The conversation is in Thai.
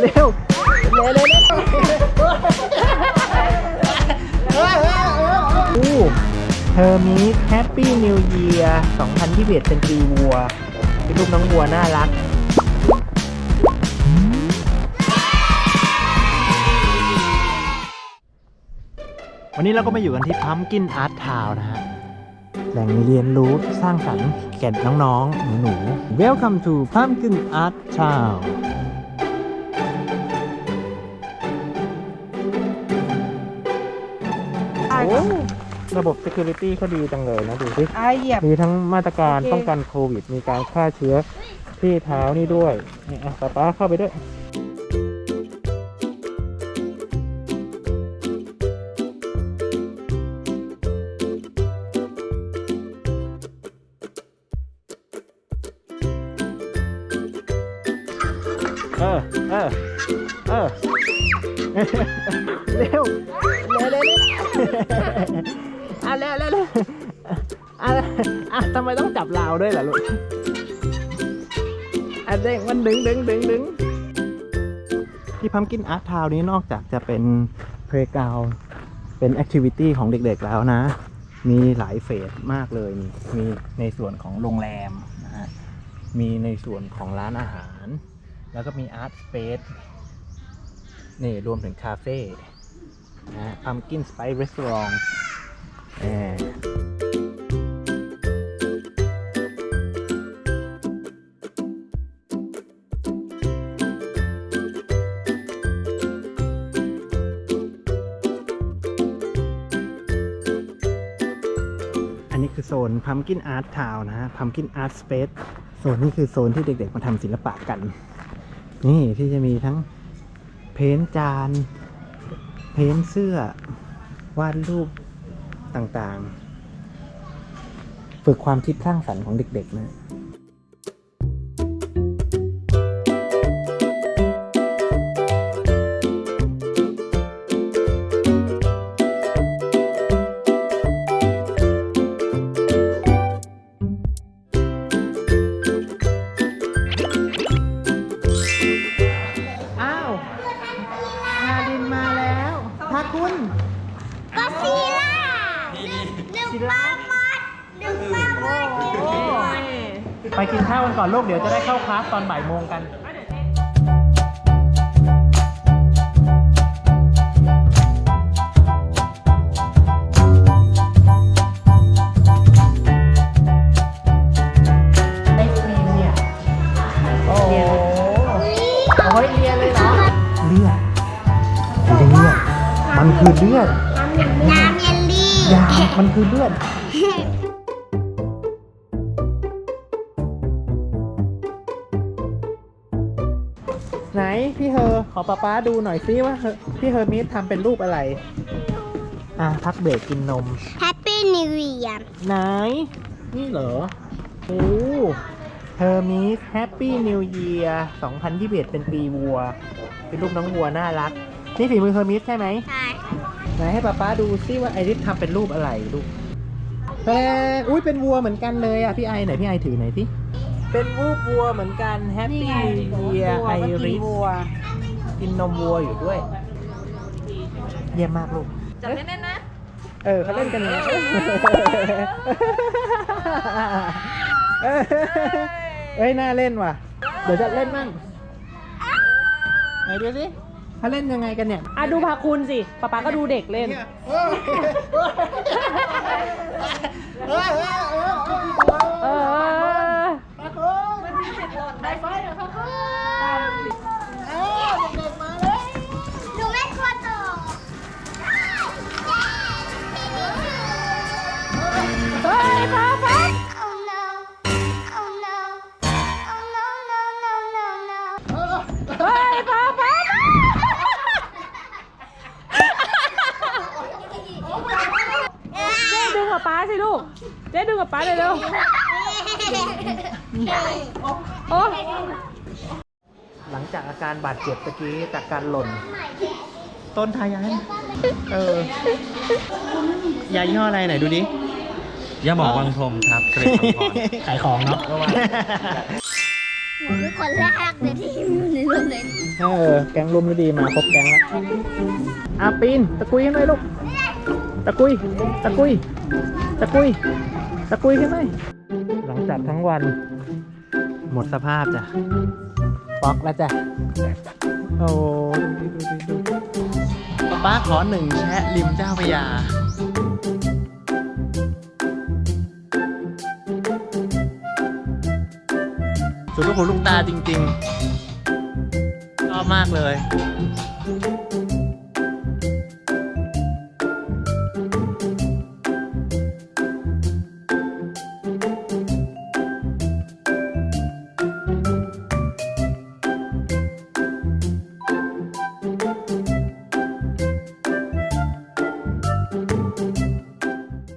เร็วเร็วเร็วเร็วเธอมีแฮปปี้นิวเยียร์2021เป็นปีวัวเป็นรูปน้องวัวน่ารักวันนี้เราก็มาอยู่กันที่ Pumpkin Art Town นะฮะ แหล่งเรียนรู้สร้างสรรค์แก่น้องๆ หนูๆ Welcome to Pumpkin Art Town โอ้ระบบ Security เขาดีจังเลยนะดูสิไอะเหยียบ มีทั้งมาตรการโอเค ป้องกันโควิด มีการฆ่าเชื้อที่เท้านี่ด้วยนี่อะป๊าป๊าเข้าไปด้วย เออ เออ เออ เร็วเร็วเร็วเร็ว อะเร็วเร็วเร็วอะอะทำไมต้องจับราวด้วยล่ะลูกอะเด้งมันดึงดึงดึงดึงที่พัมกินอาร์ตทาวนี้นอกจากจะเป็นเพลย์กราวเป็นแอคทิวิตี้ของเด็กๆแล้วนะ มีหลายเฟสมากเลยมีมีในส่วนของโรงแรมนะฮะมีในส่วนของร้านอาหาร แล้วก็มีอาร์ตสเปซนี่รวมถึงคาเฟ่ นะ Pumpkin Spice Restaurant แหมอันนี้คือโซน Pumpkin Art Town นะฮะ Pumpkin Art Space โซนนี้คือโซนที่เด็กๆมาทำศิลปะกัน นี่ที่จะมีทั้งเพ้นจาน พ้นเสื้อ วาดรูปต่างๆ ฝึกความคิดสร้างสรรค์ของเด็กๆนะ ก็ซีล่าหนึ่งปลาหมดหนึ่งปลาหมดไปกินข้าวกันก่อนลูกเดี๋ยวจะได้เข้าคลาสตอนบ่ายโมงกันไอศครีมเนี่ย โอ้โหเอาไว้เรียนเลยเหรอ เลือดเลือดมันคือเลือด น้ำเยลลี่ยามันคือเลือด ไหนพี่เฮอขอป๊าป๊าดูหน่อยซิว่าเฮอพี่เฮอร์มิสทำเป็นรูปอะไร อะพักเบรกกินนม แฮปปี้นิวเยียร์ไหน นี่เหรอ โอ้เฮอร์มิสแฮปปี้นิวเยียร์2021 เป็นปีวัว เป็นรูปน้องวัวน่ารัก นี่ฝีมือเฮอร์มิสใช่ไหม ใช่ ไหนให้ป๊าป๊าดูซิว่าไอริสทำเป็นรูปอะไรลูกแต่อุ้ยเป็นวัวเหมือนกันเลยอะพี่ไอไหนพี่ไอถือไหนอยสิเป็นรูปวัวเหมือนกันแฮปปี้เยียไอริสกินนมวัวอยู่ด้วย เยี่ยมมากลูกจับแน่นๆนะ เออเขาเล่นกันอย่างนี้เออเฮ้ยน่าเล่นว่ะ เดี๋ยวจะเล่นมั่งไหนดูสิ เขาเล่นยังไงกันเนี่ยอะดูพาคุณสิป๊าป๊าก็ดูเด็กเล่นเออหนู งกับป๊าสิลูก เจ๊ดึงกับป๊าเลยเร็วโอ้หลังจากอาการบาดเจ็บตะกี้จากการหล่น ต้นทายันเออยายี่ห้ออะไรไหนดูดิย่าหมอวังทมครับเกรดคำพรขายของเนาะหนูเป็นคนแรกเลยที่อยู่ในโรงเรียนเออแกงรุมดีมาครบแกงแล้วอาปีนตะกุยขึ้นเลยลูก ตะกุย ตะกุย ตะกุย ตะกุยขึ้นเลยหลังจากทั้งวัน หมดสภาพจ้ะป๊อกแล้วจ้ะ โอ้ดูดิดูดิดูดิป๊าป๊าขอหนึ่งแชะริมเจ้าพระยาสุดลูกหูลูกตาจริงๆ ชอบมากเลย